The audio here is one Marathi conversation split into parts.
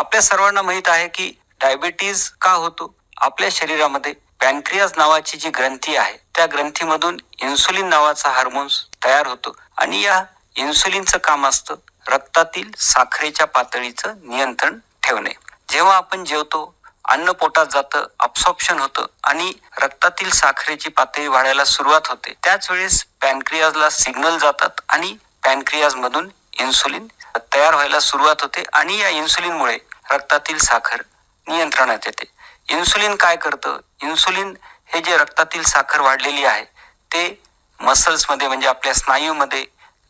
आपल्या सर्वांना माहीत आहे की डायबिटीज का होतो? आपल्या शरीरामध्ये पॅनक्रियाज नावाची जी ग्रंथी आहे त्या ग्रंथीमधून इन्सुलिन नावाचा हार्मोन्स तयार होतो. आणि या इन्सुलिनचं काम असतं रक्तातील साखरेच्या पातळीचं नियंत्रण ठेवणे. जेव्हा आपण जेवतो अन्न पोटात जातं अब्सॉप्शन होतं आणि रक्तातील साखरेची पातळी वाढायला सुरुवात होते त्याच वेळेस पॅनक्रियाजला सिग्नल जातात आणि पॅनक्रियाज मधून इन्सुलिन तयार व्हायला सुरुवात होते. आणि या इन्सुलिनमुळे रक्तातील साखर नियंत्रणात येते. इन्सुलिन काय करतं? इन्सुलिन हे जे रक्तातील साखर वाढलेली आहे ते मसल्समध्ये म्हणजे आपल्या स्नायूमध्ये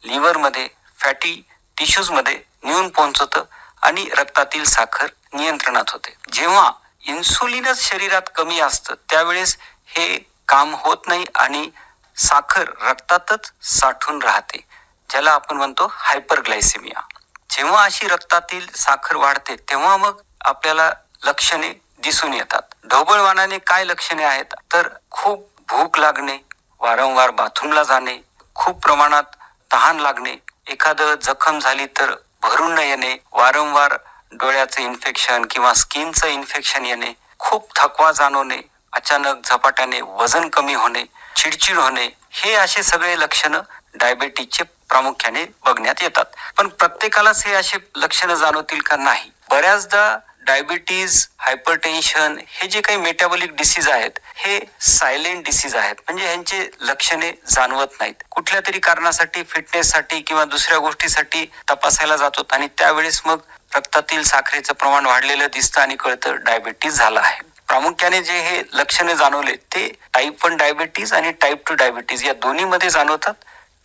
लिव्हरमध्ये फॅटी टिश्यूजमध्ये नेऊन पोहोचवतं आणि रक्तातील साखर नियंत्रणात होते. जेव्हा इन्सुलिनच शरीरात कमी असतं त्यावेळेस हे काम होत नाही आणि साखर रक्तातच साठून राहते ज्याला आपण म्हणतो हायपरग्लायसेमिया जेव्हा अशी रक्तातील साखर वाढते तेव्हा मग आपल्याला लक्षणे दिसून येतात. ढोबळवानाने काय लक्षणे आहेत? तर खूप भूक लागणे वारंवार बाथरूमला जाणे खूप प्रमाणात तहान लागणे एखादं जखम झाली तर भरून न येणे वारंवार डोळ्याचं इन्फेक्शन किंवा स्किनचं इन्फेक्शन येणे खूप थकवा जाणवणे अचानक झपाट्याने वजन कमी होणे चिडचिड होणे हे असे सगळे लक्षणं डायबेटीजचे प्रामुख्याने बघण्यात येतात. पण प्रत्येकालाच हे असे लक्षणं जाणवतील का नाही? बऱ्याचदा डायबिटीज हायपरटेन्शन हे जे काही मेटाबॉलिक डिसीज आहेत हे सायलेंट डिसीज आहेत. म्हणजे ह्यांचे लक्षणे जाणवत नाहीत. कुठल्या तरी कारणासाठी फिटनेससाठी किंवा दुसऱ्या गोष्टीसाठी तपासायला जातो आणि त्यावेळेस मग रक्तातील साखरेचं प्रमाण वाढलेलं दिसतं आणि कळतं डायबिटीज झाला आहे. प्रामुख्याने जे हे लक्षणे जाणवले ते टाईप वन डायबिटीज आणि टाईप टू डायबिटीज या दोन्हीमध्ये जाणवतात.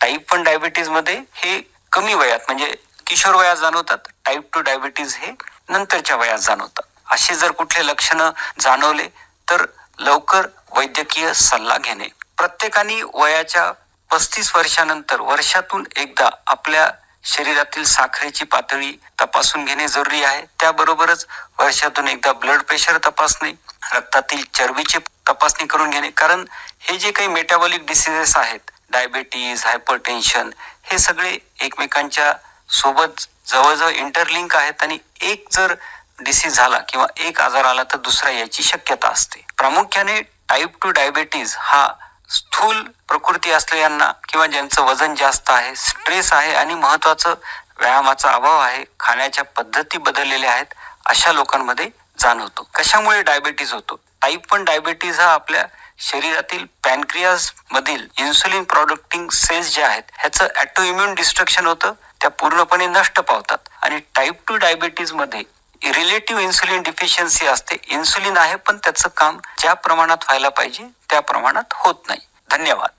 टाईप वन डायबिटीजमध्ये हे कमी वयात म्हणजे किशोर वयात जाणवतात. टाईप टू डायबिटीज हे नंतरच्या वयात जाणवतात. असे जर कुठले लक्षणं जाणवले तर लवकर वैद्यकीय सल्ला घेणे. प्रत्येकाने वयाच्या पस्तीस वर्षानंतर वर्षातून एकदा आपल्या शरीरातील साखरेची पातळी तपासून घेणे जरुरी आहे. त्याबरोबरच वर्षातून एकदा ब्लड प्रेशर तपासणे रक्तातील चरबीची तपासणी करून घेणे. कारण हे जे काही मेटाबॉलिक डिसिजेस आहेत डायबेटीज हायपरटेन्शन हे सगळे एकमेकांच्या सोबत जवळजवळ इंटरलिंक आहेत आणि एक जर डिसीज झाला किंवा एक आजार आला तर दुसरा याची शक्यता असते. प्रामुख्याने टाईप टू डायबेटीज हा स्थूल प्रकृती असलेल्यांना किंवा ज्यांचं वजन जास्त आहे स्ट्रेस आहे आणि महत्वाचं व्यायामाचा अभाव आहे खाण्याच्या पद्धती बदललेल्या आहेत अशा लोकांमध्ये जाणवतो. कशामुळे डायबेटीज होतो? टाईप वन डायबेटीज हा आपल्या शरीरातील पॅनक्रियाज मधील इन्सुलिन प्रोडक्टिंग सेल्स जे आहेत ह्याचं ॲटो इम्युन डिस्ट्रक्शन होतं त्या पूर्णपणे नष्ट पावतात. आणि टाईप टू डायबिटीजमध्ये रिलेटिव्ह इन्सुलिन डिफिशियन्सी असते. इन्सुलिन आहे पण त्याचं काम ज्या प्रमाणात व्हायला पाहिजे त्या प्रमाणात होत नाही. धन्यवाद.